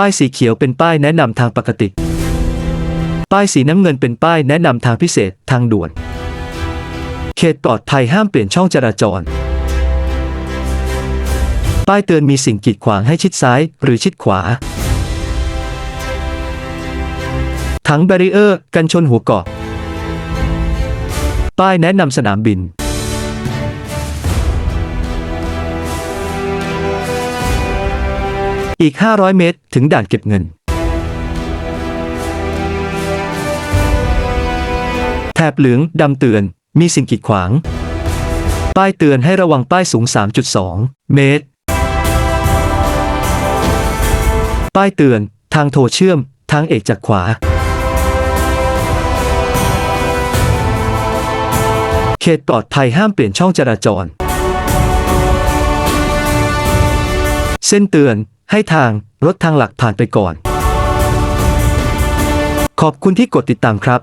ป้ายสีเขียวเป็นป้ายแนะนำทางปกติ ป้ายสีน้ำเงินเป็นป้ายแนะนำทางพิเศษทางด่วน เขตปลอดภัยห้ามเปลี่ยนช่องจราจร ป้ายเตือนมีสิ่งกีดขวางให้ชิดซ้ายหรือชิดขวา ถังแบรีเออร์ กันชนหัวเกาะ ป้ายแนะนำสนามบิน อีก 500 เมตร ถึงด่านเก็บเงิน แถบเหลืองดำเตือน มีสิ่งกีดขวาง ป้ายเตือนให้ระวังป้ายสูง 3.2 เมตร ป้ายเตือน ทางโทรเชื่อม ทางเอกจากขวา เขตปลอดภัยห้ามเปลี่ยนช่องจราจรเส้นเตือน ให้ทางรถทางหลักผ่านไปก่อน ขอบคุณที่กดติดตามครับ